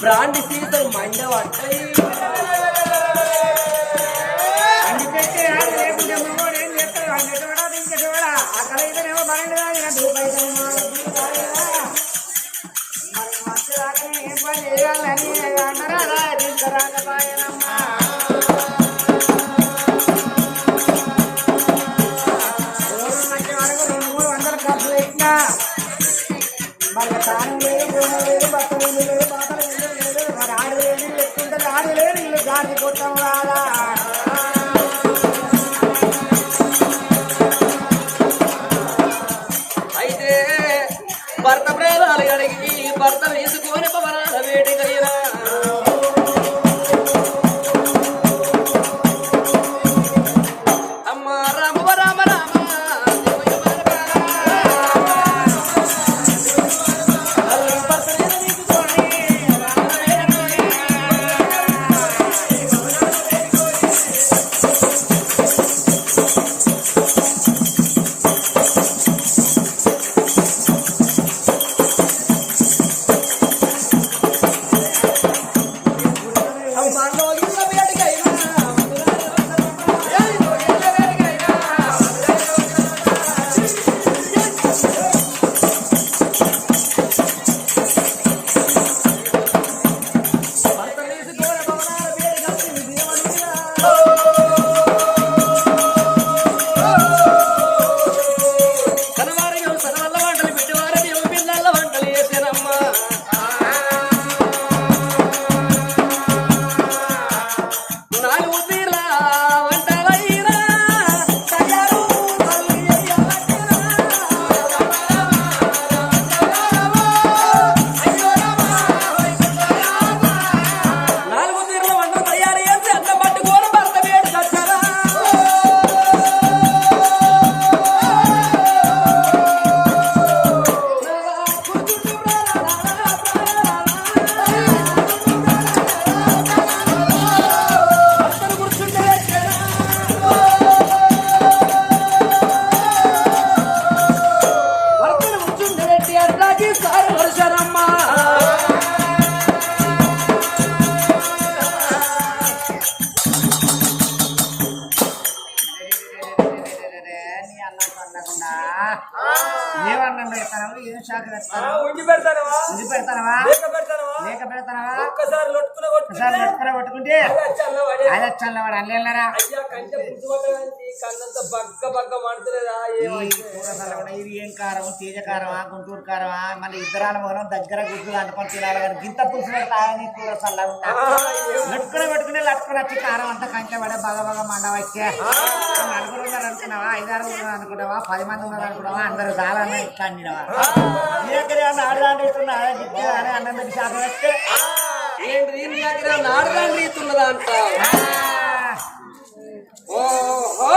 Brand సీతలు మండ లేని ఇల్లు అయితే భర్త పెడతానవా? బగ్గ మంటలేదా ఈ ఏమైతే కూర చల్లకుండా ఇది ఏం కారం తీజ కారమా గుంటూరు కారమా? మళ్ళీ ఇద్దరాల మనం దగ్గర గుడ్డు అనుకొని తినాలి కానీ గింత పులుసు పెడతా నీ కూర చల్లగా లట్టుకుని పెట్టుకుని లట్టుకుని వచ్చి కారం అంతా కంచె పడే బాగా బాగా మండ వచ్చే నలుగురు ఉన్నారు అనుకున్నావా? ఐదారు ఉన్నారు అనుకున్నావా? పది మంది ఉన్నారు అనుకున్నావా? అందరు చాలా దగ్గర ఏమన్నా ఆడదాండి ఇస్తున్నా అని అన్నం పెట్టి శాతం వస్తే ఏంటిది నీ దగ్గర నాడదాని రీతున్నదా అంట ఓహో.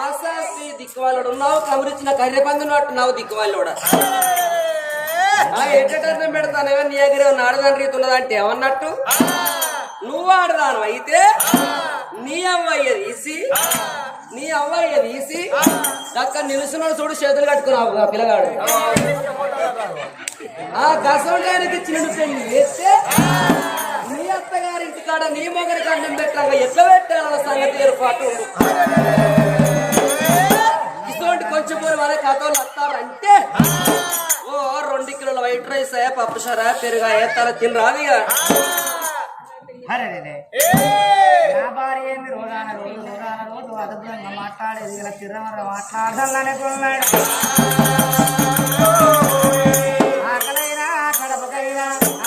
ఆశాస్తి దిక్కువాళ్ళోడు ఉన్నావు కమిరిచిన కర్రె పందున్నట్టున్నావు దిక్కువాళ్ళోడ ఆ ఎట్టటర్నం పెడతానేమో నీ దగ్గర నాడదాని రీతి ఉన్నదా అంటే ఏమన్నట్టు? నువ్వు ఆడదాను అయితే నీ అవ్వయ్య తీసి నీ అవ్వయ్య తీసి అక్కడ నిలుసున్నాడు చూడు చేతులు కట్టుకున్నావు పిల్లగాడు. ఆ గసండానికి ఇచ్చిన పెళ్ళి వేస్తే నీ అత్తగారింటి కాడ నీ మొగరి కండం పెట్టాక ఎట్లా పెట్టాల సంగతి ఏర్పాటు ఇటువంటి కొంచెం పోయి వాళ్ళ కథలు వస్తారంటే ఓ రెండు కిలోల వైట్ రైస్ అయ్యా పప్పు సరా పెరుగాయ తల తిని రాదిగా ఏంది? రోజాన రోజు రోజాన రోజు అదనంగా మాట్లాడేది ఇలా తిరమర మాట్లాడాలనుకున్నాడు Yeah.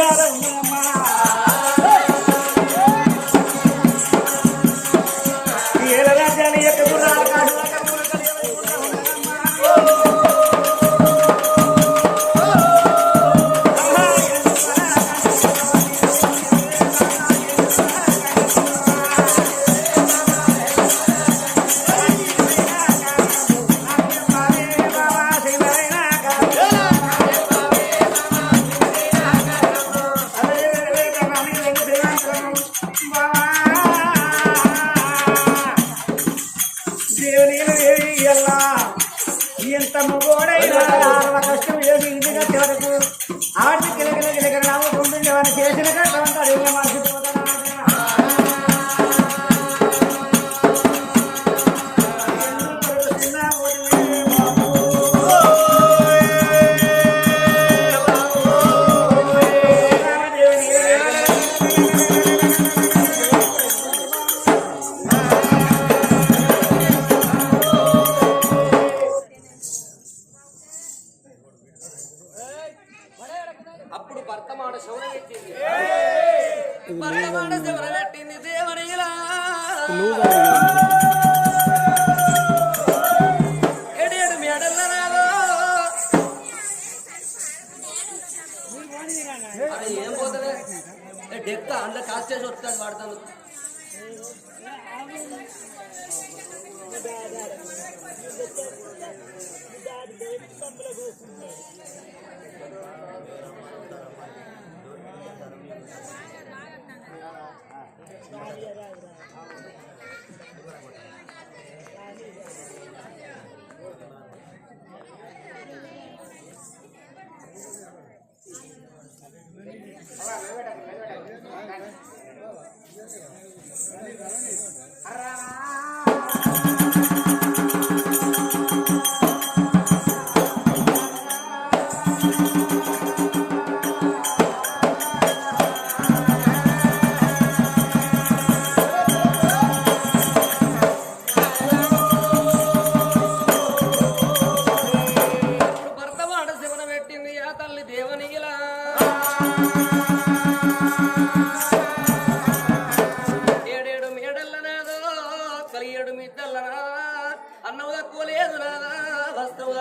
got a woman.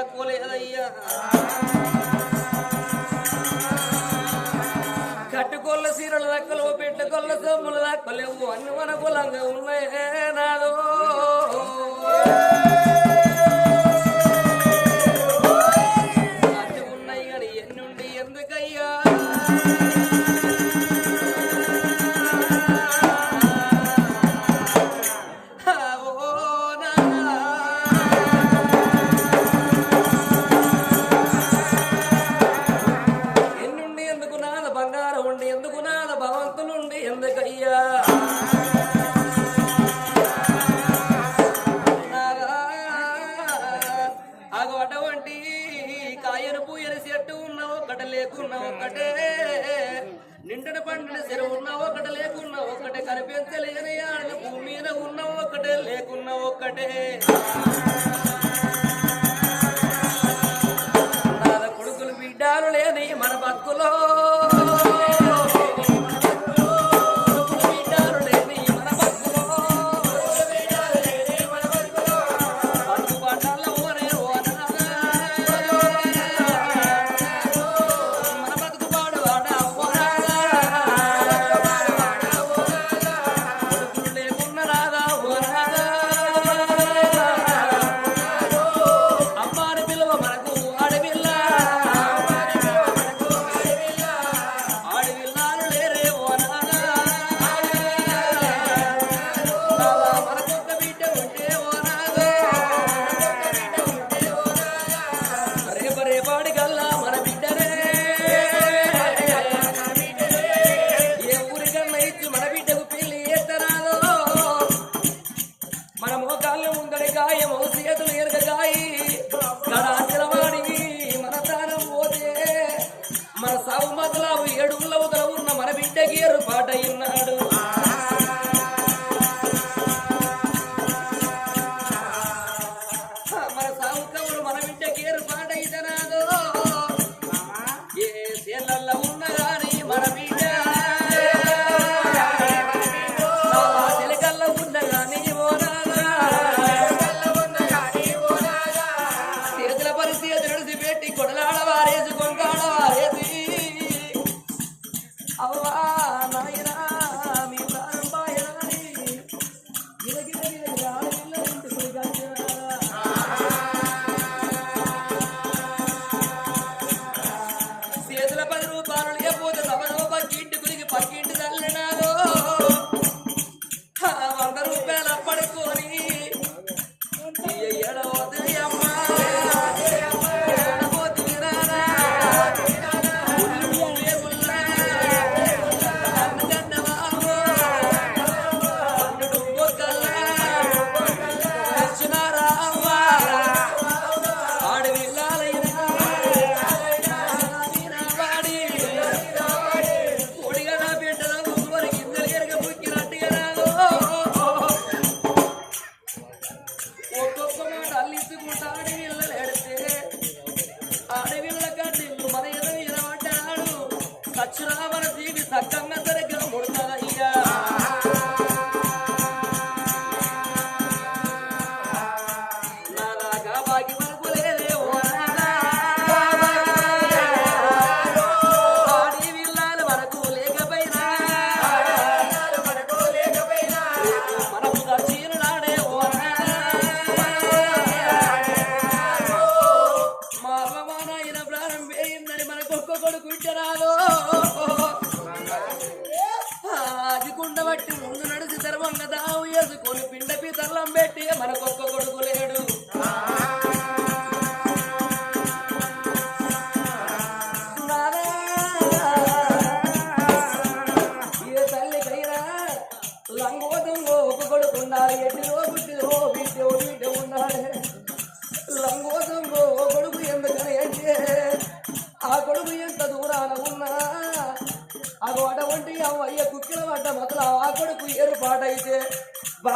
వదలకోలేదయ్యా కట్టుకొల్ల సీరల దక్కలు పెట్టుకొల్ల సొమ్ముల దక్కలేవు అన్ని మన కులంగా ఉన్నాయే నాదో. కనిపించలేని ఆడ భూమి మీద ఉన్న ఒక్కటే లేకున్న ఒక్కటే.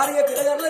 భార్య పిల్లగర్ల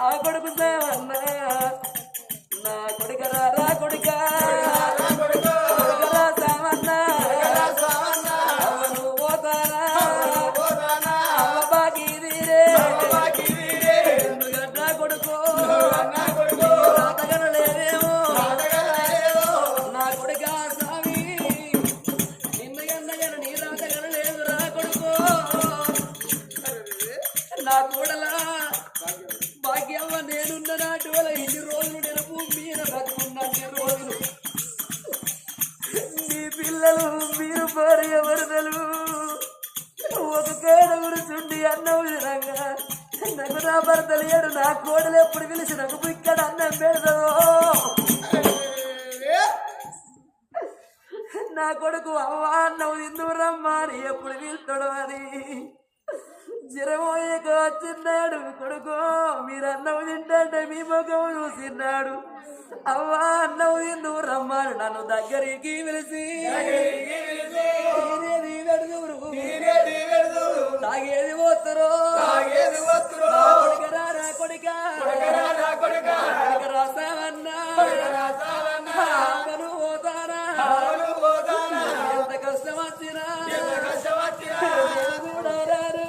ఆ కొడుకు సేవన్న నా కొడుక రా కొడుక. భర్త లేడు నా కోడలు ఎప్పుడు పిలిచి నాకు ఇక్కడ అన్నం పెడతాదో. నా కొడుకు అవ్వ అన్నం తిందు రమ్మా అని ఎప్పుడు పిలుతాడు అని జ్వరమోయక వచ్చిన్నాడు కొడుకు. మీరు అన్నం తింటే మీ ముఖం చూసిన్నాడు. అవ్వ అన్నం తిందు రమ్మని నన్ను దగ్గరికి పిలిచి. తాగేది పోతురు. కొడుకరా నా కొడుక. కొడుకరా సావన్నా ఆకలు పోతారా ఎంత కష్టం వచ్చినా? కూడా రారు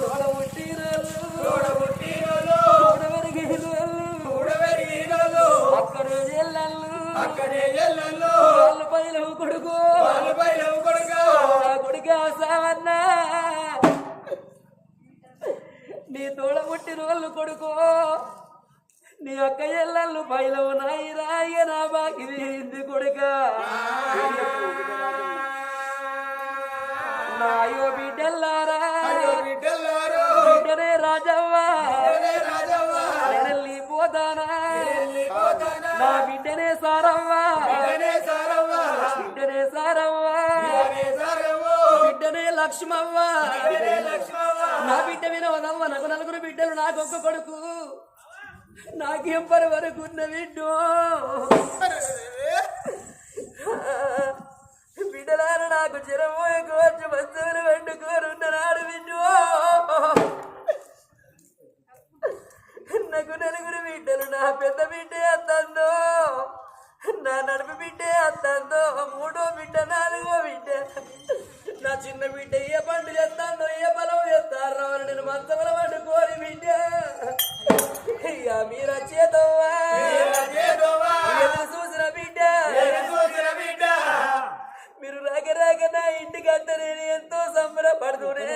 తోడ పుట్టినోళ్ళు, తోడ పెరిగినోళ్ళు, అక్కడ వాళ్ళ పైన కొడుకు. నీ తోడ పుట్టిన వాళ్ళు కొడుకు. నీ అక్క ఎల్లళ్ళు పైలో నాయి రాయ నా బాకి ఇంది కొడుక. నాయో బిడ్డల్లారా. బిడ్డనే రాజవ్వ. పోతానా. నా బిడ్డనే సారవ్వ. బిడ్డనే సారవ్వ. బిడ్డనే లక్ష్మవ్వ. నా బిడ్డ వినవదవ్వ నాకు నలుగురు బిడ్డలు నాకొక్క కొడుకు. నాకేం పరి వరకు ఉన్న బిడ్డు బిడ్డలారు నాకు చిరమోయ కోర్చు మంచములు వండుకోరున్న నాడు బిడ్డు నాకు నలుగురు బిడ్డలు నా పెద్ద బిడ్డే అత్తందో నా నడుపు బిడ్డే అత్తందో మూడో బిడ్డ నాలుగో బిడ్డ. చిన్న బిడ్డ ఏ పండు చేస్తాను ఏ బలం చేస్తారు నేను మంచముల వండుకోని బిడ్డ. ఇక మీరు ఎదురు చూసిన బిడ్డ. మీరు రాక రాక నా ఇంటికి అంతా నేను ఎంతో సంబరపడుతూనే.